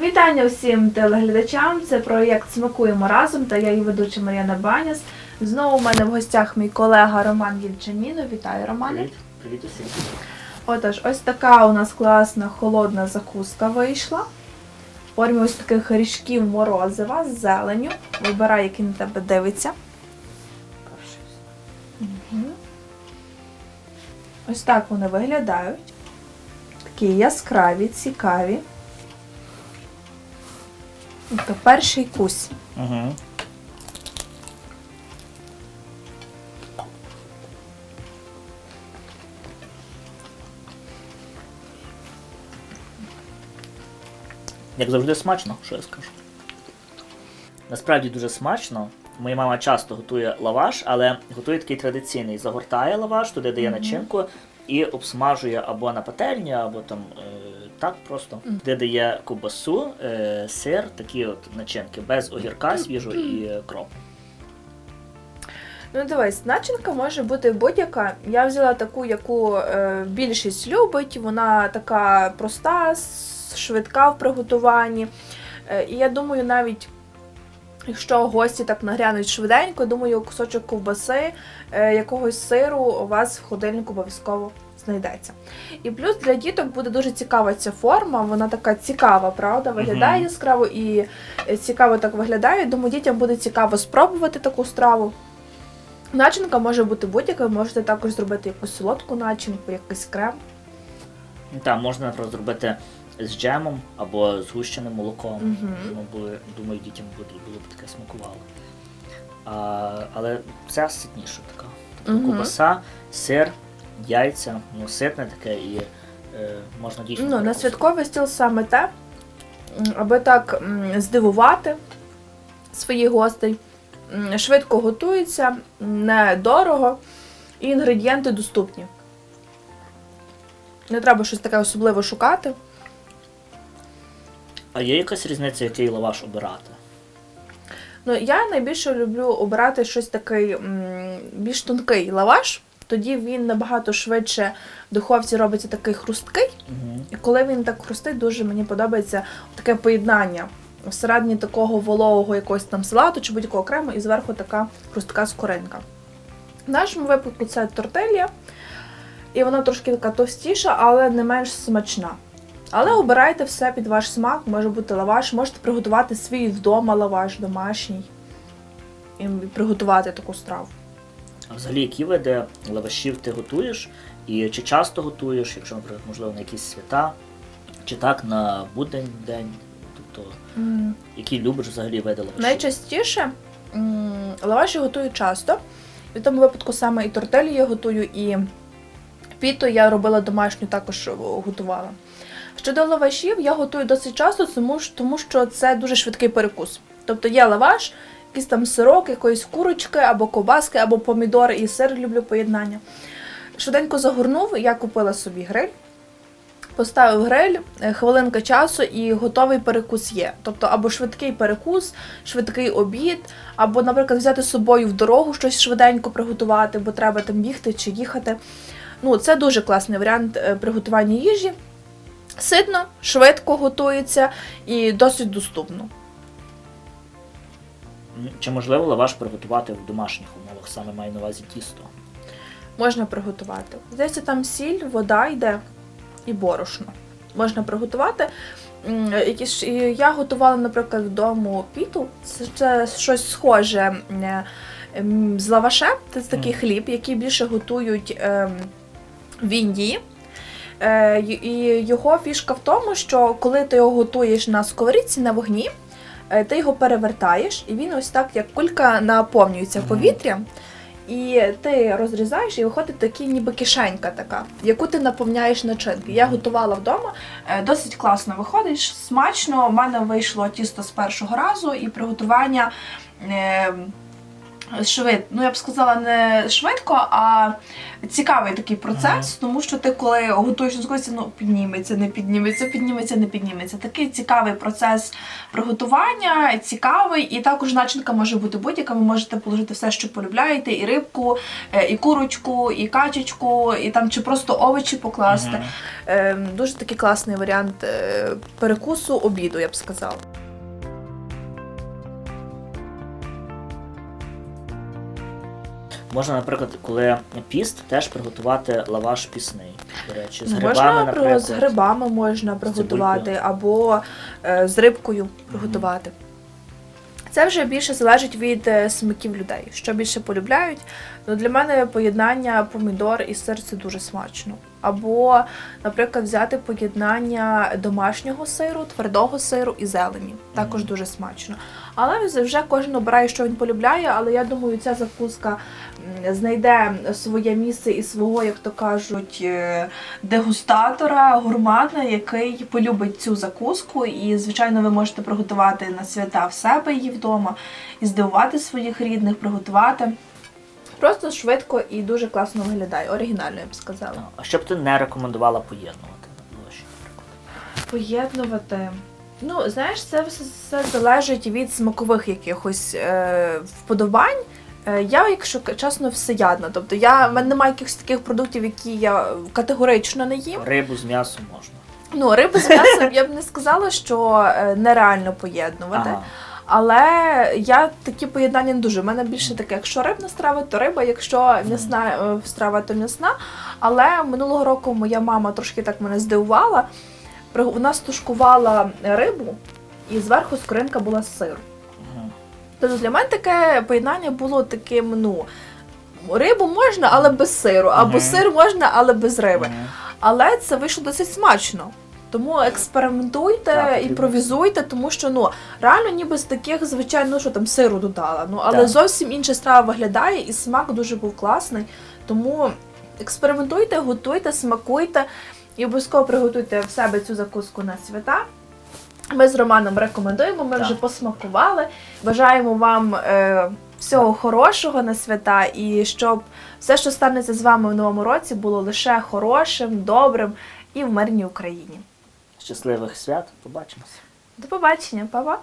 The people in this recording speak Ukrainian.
Вітання всім телеглядачам. Це проєкт Смакуємо разом та я її ведуча Мар'яна Баняс. Знову у мене в гостях мій колега Роман Єльчаніно. Вітаю, Романе. Привіт, привіт усім. Отож, ось така у нас класна холодна закуска вийшла. В формі ось таких ріжків морозива з зеленю. Вибирай, який на тебе дивиться. Ось так вони виглядають. Такі яскраві, цікаві. Тобто перший кусь. Угу. Як завжди смачно, що я скажу. Насправді дуже смачно. Моя мама часто готує лаваш, але готує такий традиційний. Загортає лаваш, туди дає начинку і обсмажує або на пательні, або там е, так просто. Туди дає ковбасу, е, сир, такі от начинки, без огірка свіжого і кропу. Ну, дивись, начинка може бути будь-яка. Я взяла таку, яку е, більшість любить. Вона така проста, швидка в приготуванні. Е, і я думаю, навіть якщо гості так нагрянуть швиденько, думаю, кусочок ковбаси, е, якогось сиру у вас в холодильнику обов'язково знайдеться. І плюс для діток буде дуже цікава ця форма. Вона така цікава, правда? Виглядає яскраво і е, цікаво так виглядає. Думаю, дітям буде цікаво спробувати таку страву. Начинка може бути будь-яка, можете також зробити якусь солодку начинку, якийсь крем. Так, можна наприклад, зробити з джемом або з гущеним молоком. Ну, було, думаю, дітям буде, було б таке смакувало. А, але ця ситніша така. Тобто Мгм. ковбаса, сир, яйця, ну, ситне таке і е, можна дійсно. Ну, на святковий стіл саме те, аби так здивувати своїх гостей. Швидко готується, недорого, і інгредієнти доступні. Не треба щось таке особливо шукати. А є якась різниця, який лаваш обирати? Ну, я найбільше люблю обирати щось такий більш тонкий лаваш. Тоді він набагато швидше в духовці робиться такий хрусткий. Угу. І коли він так хрустить, дуже мені подобається таке поєднання. Всередині такого вологого якогось там салату чи будь-якого окремо, і зверху така хрустка скоринка. В нашому випадку це тортилья, і вона трошки така товстіша, але не менш смачна. Але обирайте все під ваш смак, може бути лаваш, можете приготувати свій вдома лаваш домашній і приготувати таку страву. А взагалі, які види лавашів ти готуєш? І чи часто готуєш, якщо, наприклад, можливо, на якісь свята, чи так на будень день? Тобто, М, які любиш взагалі види лавашів? Найчастіше лаваші готую часто. В тому випадку саме і тортелі я готую, і піто я робила домашню, також готувала. Щодо лавашів, я готую досить часто, тому що це дуже швидкий перекус. Тобто є лаваш, якийсь там сирок, якоїсь курочки, або ковбаски, або помідори і сир люблю поєднання. Швиденько загорнув, я купила собі гриль. Поставив гриль, е, хвилинка часу і готовий перекус є. Тобто або швидкий перекус, швидкий обід, або, наприклад, взяти з собою в дорогу щось швиденько приготувати, бо треба там бігти чи їхати. Ну, це дуже класний варіант е, приготування їжі. Ситно, швидко готується і досить доступно. Чи можливо лаваш приготувати в домашніх умовах, саме маю на увазі тісто? Можна приготувати. Здається, там сіль, вода йде і борошно. Можна приготувати. Якісь, я готувала, наприклад, вдома піту. Це, це щось схоже з лавашем. Це такий хліб, який більше готують ем, в Індії. Е, І його фішка в тому, що коли ти його готуєш на сковорідці на вогні, ти його перевертаєш, і він ось так, як кулька, наповнюється повітрям. І ти розрізаєш, і виходить такі ніби кишенька така, яку ти наповняєш начинки. Я готувала вдома. Е, Досить класно виходить, смачно. У мене вийшло тісто з першого разу, і приготування е, швид, ну я б сказала, не швидко, а цікавий такий процес, тому що ти, коли готуєш скоріше, ну підніметься, не підніметься, підніметься, не підніметься. Такий цікавий процес приготування, цікавий, і також начинка може бути будь-яка. Ви можете положити все, що полюбляєте, і рибку, е, і курочку, і качечку, і там чи просто овочі покласти. Мгм. Е, дуже такий класний варіант е, перекусу обіду, я б сказала. Можна, наприклад, коли піст, теж приготувати лаваш пісний. До речі, з грибами, можна наприклад. з грибами можна приготувати, або е, з рибкою приготувати. Це вже більше залежить від е, смаків людей, що більше полюбляють. Ну, для мене поєднання помідор і сир це дуже смачно. Або, наприклад, взяти поєднання домашнього сиру, твердого сиру і зелені. Також дуже смачно. Але вже кожен обирає, що він полюбляє, але я думаю, ця закуска знайде своє місце і свого, як то кажуть, е, дегустатора, гурмана, який полюбить цю закуску. І, звичайно, ви можете приготувати на свята в себе її вдома і здивувати своїх рідних, приготувати. Просто швидко і дуже класно виглядає. Оригінально, я б сказала. А що б ти не рекомендувала поєднувати? Поєднувати. Ну, знаєш, це все, все залежить від смакових якихось е, вподобань. Е, я, якщо чесно, всеядна. Тобто я в мене немає якихось таких продуктів, які я категорично не їм. Рибу з м'ясом можна. Ну, рибу з м'ясом я б не сказала, що е, нереально поєднувати. Ага. Але я такі поєднання не дуже. У мене більше таке, якщо рибна страва, то риба, якщо м'ясна е, страва, то м'ясна. Але минулого року моя мама трошки так мене здивувала. Вона стушкувала рибу, і зверху скоринка була. Мгм. Тобто для мене таке поєднання було таким, ну. Рибу можна, але без сиру, або Мгм. сир можна, але без риби. Мгм. Але це вийшло досить смачно. Тому експериментуйте, Так, імпровізуйте, тому що ну реально ніби з таких, звичайно, ну, що там сиру додала. Ну але Так. зовсім інша страва виглядає, і смак дуже був класний. Тому експериментуйте, готуйте, смакуйте і обов'язково приготуйте в себе цю закуску на свята. Ми з Романом рекомендуємо, ми Так. вже посмакували. Бажаємо вам е, всього хорошого на свята і щоб все, що станеться з вами в новому році, було лише хорошим, добрим і в мирній Україні. Щасливих свят, побачимося. До побачення, па-па!